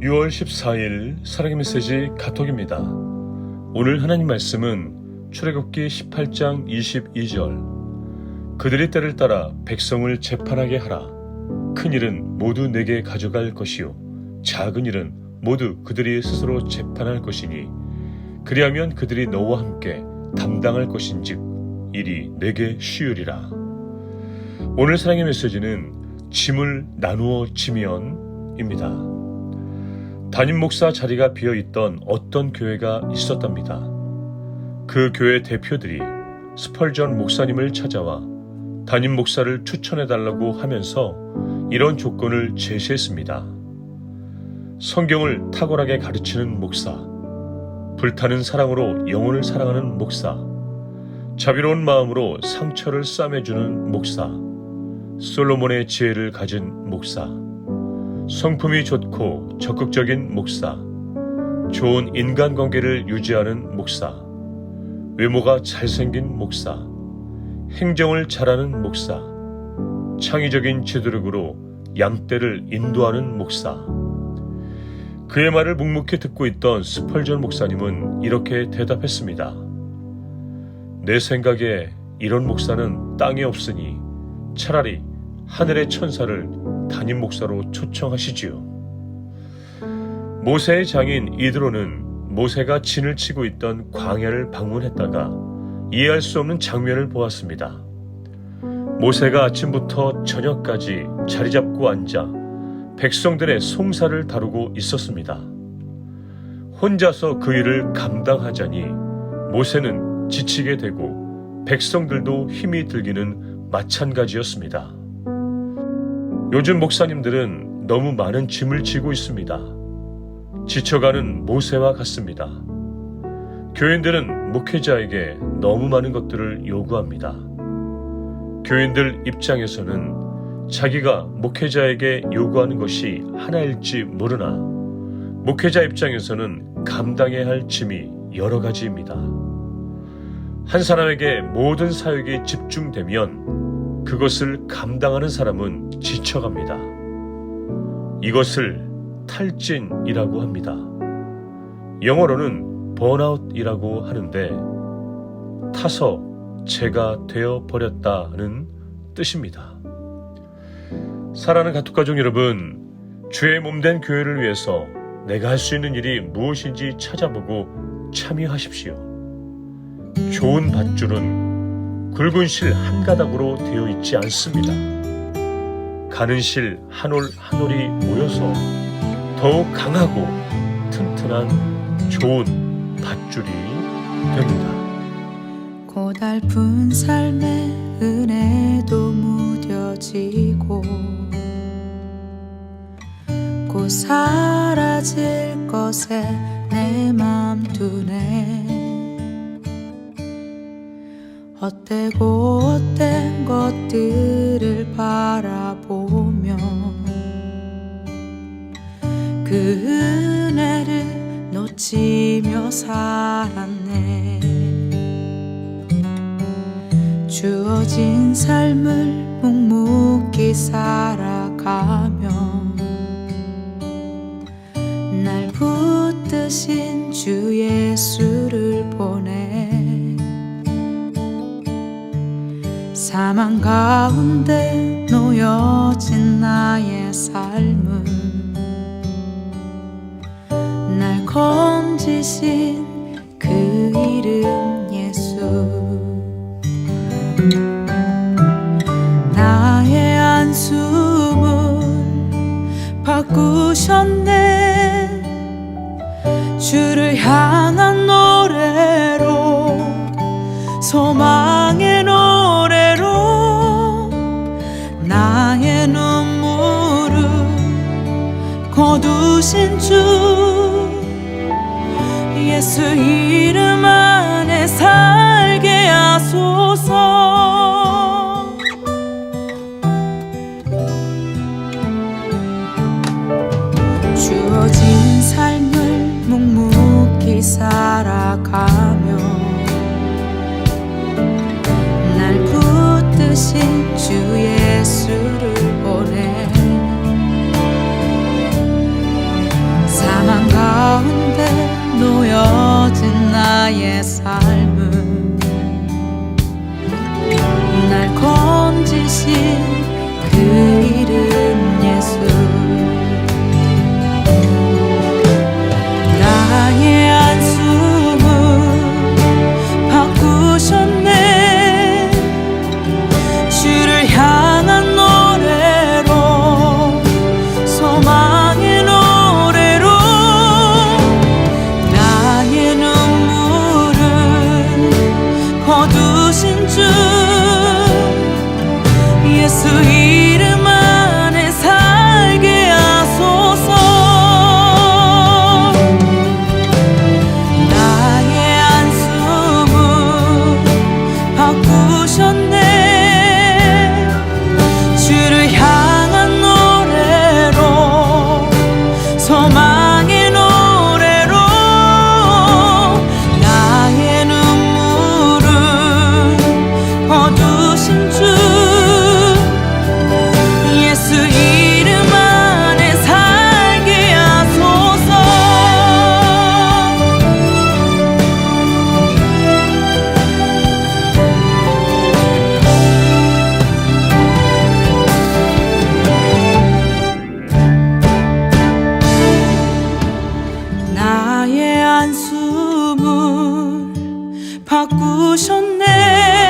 6월 14일 사랑의 메시지 카톡입니다. 오늘 하나님 말씀은 출애굽기 18장 22절 그들이 때를 따라 백성을 재판하게 하라 큰 일은 모두 내게 가져갈 것이요 작은 일은 모두 그들이 스스로 재판할 것이니 그리하면 그들이 너와 함께 담당할 것인즉 일이 내게 쉬우리라 오늘 사랑의 메시지는 짐을 나누어 지면입니다. 담임 목사 자리가 비어 있던 어떤 교회가 있었답니다. 그 교회 대표들이 스펄전 목사님을 찾아와 담임 목사를 추천해 달라고 하면서 이런 조건을 제시했습니다. 성경을 탁월하게 가르치는 목사, 불타는 사랑으로 영혼을 사랑하는 목사, 자비로운 마음으로 상처를 싸매주는 목사, 솔로몬의 지혜를 가진 목사, 성품이 좋고 적극적인 목사, 좋은 인간관계를 유지하는 목사, 외모가 잘생긴 목사, 행정을 잘하는 목사, 창의적인 지도력으로 양떼를 인도하는 목사. 그의 말을 묵묵히 듣고 있던 스펄전 목사님은 이렇게 대답했습니다. 내 생각에 이런 목사는 땅에 없으니 차라리 하늘의 천사를 담임 목사로 초청하시지요. 모세의 장인 이드로는 모세가 진을 치고 있던 광야를 방문했다가 이해할 수 없는 장면을 보았습니다. 모세가 아침부터 저녁까지 자리 잡고 앉아 백성들의 송사를 다루고 있었습니다. 혼자서 그 일을 감당하자니 모세는 지치게 되고 백성들도 힘이 들기는 마찬가지였습니다. 요즘 목사님들은 너무 많은 짐을 지고 있습니다. 지쳐가는 모세와 같습니다. 교인들은 목회자에게 너무 많은 것들을 요구합니다. 교인들 입장에서는 자기가 목회자에게 요구하는 것이 하나일지 모르나 목회자 입장에서는 감당해야 할 짐이 여러 가지입니다. 한 사람에게 모든 사역이 집중되면 그것을 감당하는 사람은 지쳐갑니다. 이것을 탈진이라고 합니다. 영어로는 번아웃이라고 하는데 타서 제가 되어 버렸다는 뜻입니다. 사랑하는 가족 가족 여러분, 주의 몸된 교회를 위해서 내가 할 수 있는 일이 무엇인지 찾아보고 참여하십시오. 좋은 밧줄은 굵은 실 한 가닥으로 되어 있지 않습니다. 가는 실 한 올 한 올이 모여서 더욱 강하고 튼튼한 좋은 밧줄이 됩니다. 고달픈 삶의 은혜도 무뎌지고 곧 사라질 것에 내 맘 두네 헛되고 헛된 것들을 바라보며 그 은혜를 놓치며 살았네. 주어진 삶을 묵묵히 살아가며 날 붙드신 주 예수 사망 가운데 놓여진 나의 삶은 날 건지신 그 이름 예수. 나의 안수문 바꾸셨네. 주를 향 나의 눈물을 거두신 주 예수 이름 안에 살게 하소서 신 그 이름 예수. 나의 안수을 바꾸셨네. 주를 향한 노래로 소망의 노래로. 나의 눈물을 거두신 주. Jesus. 숨을 바꾸셨네.